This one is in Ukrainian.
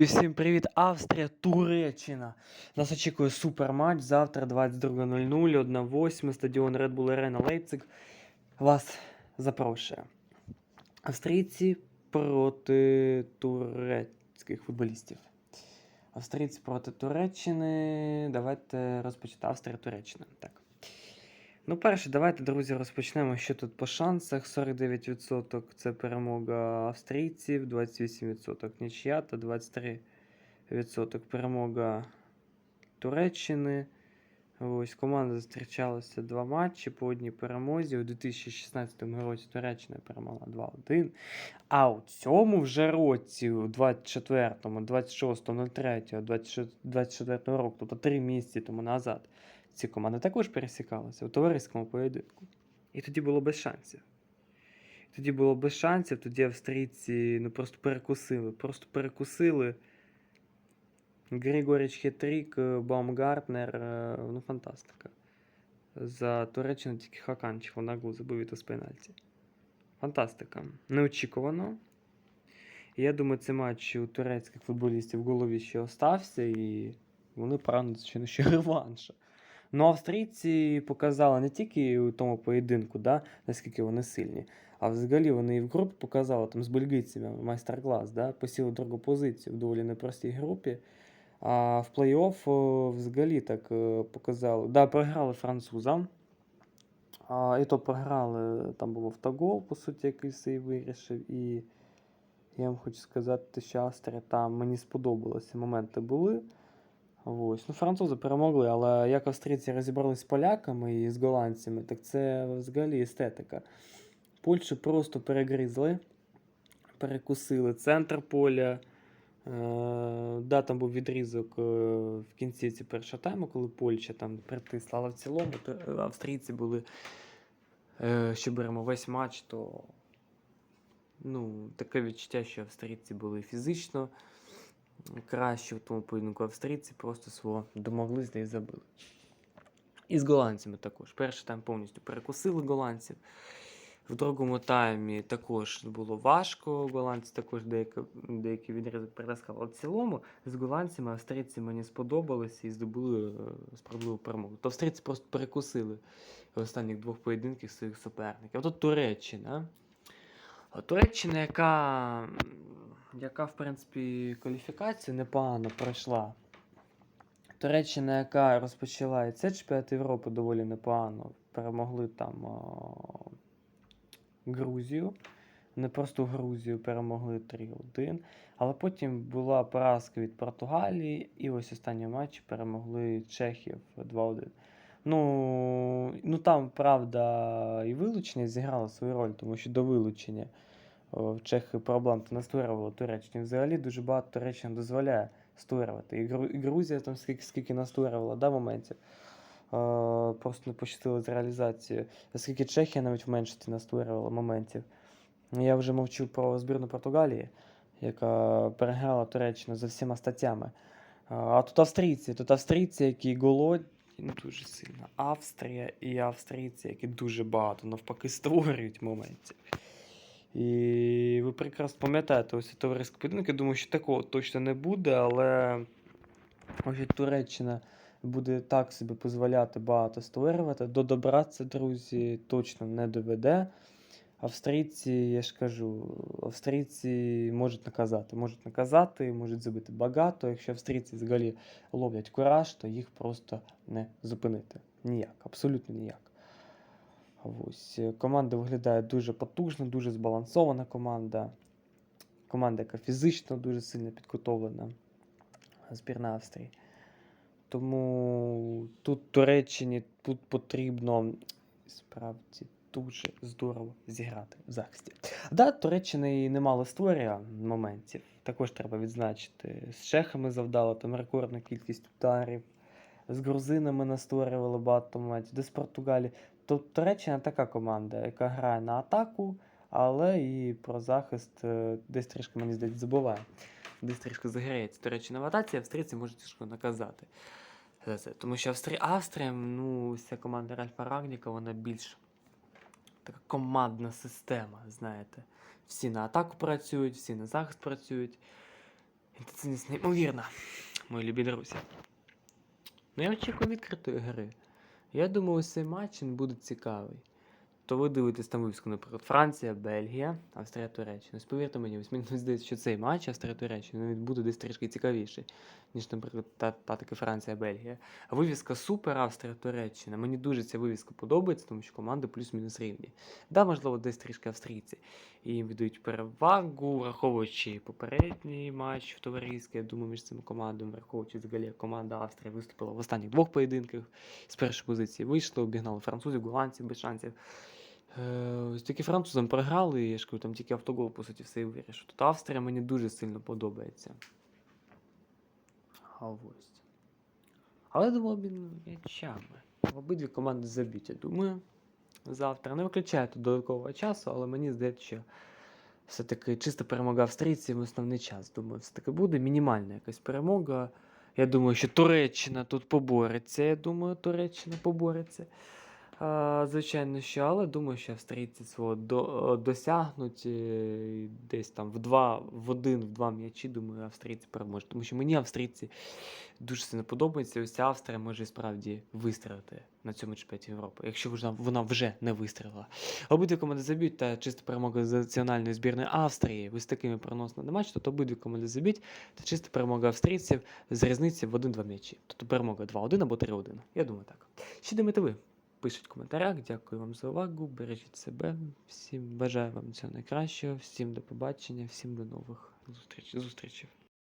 Всім привіт, Австрія, Туреччина. Нас очікує суперматч завтра 22.00, 1-8, стадіон Red Bull Arena Лейпциг. Вас запрошує. Австрійці проти турецьких футболістів. Австрійці проти Туреччини. Давайте розпочати. Австрія, Туреччина. Так. Ну, перше, давайте, друзі, розпочнемо, що тут по шансах. 49% це перемога австрійців, 28% нічия та 23% перемога Туреччини. Ось команда зустрічалася два матчі по одній перемозі. У 2016 році Туреччина перемогла 2-1. А у цьому вже році, у 24-му, 26-му, 03 24 року, тобто три місяці тому назад, ці команди також пересікалися у товариському поєдинку. І тоді було без шансів. Тоді було без шансів, тоді австрійці ну, просто перекусили. Просто перекусили. Григоріч Хетрік, Баумгартнер, е, ну фантастика. За Туреччину тільки Хаканчик нагло забив від з пенальті. Фантастика. Неочікувано. Я думаю, цей матч у турецьких футболістів в голові ще остався, і вони прагнуть ще реванша. Ну, австрійці показали не тільки у тому поєдинку, да, наскільки вони сильні, а взагалі вони і в групі показали там з бельгійцями майстер-клас, да, посіли другу позицію в доволі непростій групі. А в плей-офф взагалі так е, показали. Да, програли французам. А, і то програли, там був автогол, по суті, який і вирішив. І я вам хочу сказати, що Австрія там мені сподобалося. Моменти були. Ось. Ну, французи перемогли, але як австрійці розібрались з поляками і з голландцями, так це взагалі естетика. Польщу просто перегризли, перекусили центр поля. Е, да, там був відрізок е, в кінці ці першого тайму, коли Польща там притисла, але в цілому е, австрійці були, що беремо весь матч, то ну, таке відчуття, що австрійці були фізично краще в тому поєдинку австрійці просто свого домоглись да і забили. І з голландцями також. Перший тайм повністю перекусили голландців. В другому таймі також було важко. Голландці також деякі, деякі відрізок перетаскали. Але в цілому з голландцями австрійці мені сподобалися і здобули е, справедливу перемогу. То австрійці просто перекусили в останніх двох поєдинках своїх суперників. А тут Туреччина. Туреччина, яка, яка, в принципі, кваліфікацію непогано пройшла. Туреччина, яка розпочала і це чемпіонат Європи доволі непогано. Перемогли там о, Грузію. Не просто Грузію перемогли 3-1. Але потім була поразка від Португалії, і ось останній матч перемогли Чехів 2-1. Ну, ну там, правда, і вилучення зіграло свою роль, тому що до вилучення Чехи проблем то не створювало Туреччині. Взагалі дуже багато Туреччина дозволяє створювати. І, Гру- і Грузія там скільки, скільки настворювала да, моментів. Е, просто не пощастило з реалізацією. Оскільки Чехія навіть в меншості настворювала моментів. Я вже мовчу про збірну Португалії, яка переграла Туреччину за всіма статтями. А, А тут австрійці, тут австрійці, які голодні ну, дуже сильно. Австрія і австрійці, які дуже багато навпаки створюють моментів. І ви прекрасно пам'ятаєте ось товариський поєдинок. Думаю, що такого точно не буде, але ось Туреччина буде так собі дозволяти багато створювати. До добра це, друзі, точно не доведе. Австрійці, я ж кажу, австрійці можуть наказати. Можуть наказати, можуть забити багато. Якщо австрійці взагалі ловлять кураж, то їх просто не зупинити. Ніяк, абсолютно ніяк. Ось. е, Команда виглядає дуже потужно, дуже збалансована команда. Команда, яка фізично дуже сильно підготовлена. Збірна Австрії. Тому тут Туреччині тут потрібно справді дуже здорово зіграти в захисті. Да, Туреччина і немало створює моментів. Також треба відзначити. З чехами завдала там рекордну кількість ударів. З грузинами настворювали багато моментів, де з Португалії. Тобто Туреччина така команда, яка грає на атаку, але і про захист е, десь трішки, мені здається, забуває. Десь трішки заграється Туреччина в атаці, австрійці можуть трішки наказати. за це. Тому що Австрія, Австрія, ну, ця команда Ральфа Рагніка, вона більш така командна система, знаєте. Всі на атаку працюють, всі на захист працюють. Інтенсивність неймовірна, мої любі друзі. Ну, я очікую відкритої гри. Я думаю, цей матч буде цікавий. То ви дивитесь там вивіску, наприклад, Франція, Бельгія, Австрія, Туреччина. Повірте мені, ось мені здається, що цей матч Австрія, Туреччина він буде десь трішки цікавіший, ніж, наприклад, та, та таки Франція, Бельгія. А вивіска Супер Австрія, Туреччина. Мені дуже ця вивіска подобається, тому що команди плюс-мінус рівні. Да, можливо, десь трішки австрійці. І їм віддають перевагу, враховуючи попередній матч в товариській, я думаю, між цими командами, враховуючи взагалі, команда Австрії виступила в останніх двох поєдинках. З першої позиції вийшли, обігнали французів, голландців без шансів. Е, ось тільки французам програли, я ж кажу, там тільки автогол, по суті, все і вирішив. Тут Австрія мені дуже сильно подобається. А ось. Але думаю, обмін м'ячами. Обидві команди заб'ють, я думаю. Завтра. Не виключаю тут додаткового часу, але мені здається, що все-таки чиста перемога австрійців в основний час. Думаю, все-таки буде мінімальна якась перемога. Я думаю, що Туреччина тут побореться. Я думаю, Туреччина побореться. Звичайно, що, але думаю, що австрійці свого до, досягнуть е, десь там в два, в один, в два м'ячі, думаю, австрійці переможуть. Тому що мені австрійці дуже сильно подобаються. Ось ця Австрія може справді вистрілити на цьому чемпіонаті Європи, якщо вона, вона вже не вистрілила. Обидві команди заб'ють та чиста перемога з національної збірної Австрії. З такими переносами на матч, то обидві команди заб'ють та чиста перемога австрійців з різниці в один-два м'ячі. Тобто перемога 2-1 або 3-1. Я думаю так. Що думаєте ви? Пишіть в коментарях. Дякую вам за увагу. Бережіть себе. Всім бажаю вам цього найкращого, всім до побачення, всім до нових зустріч- зустрічей.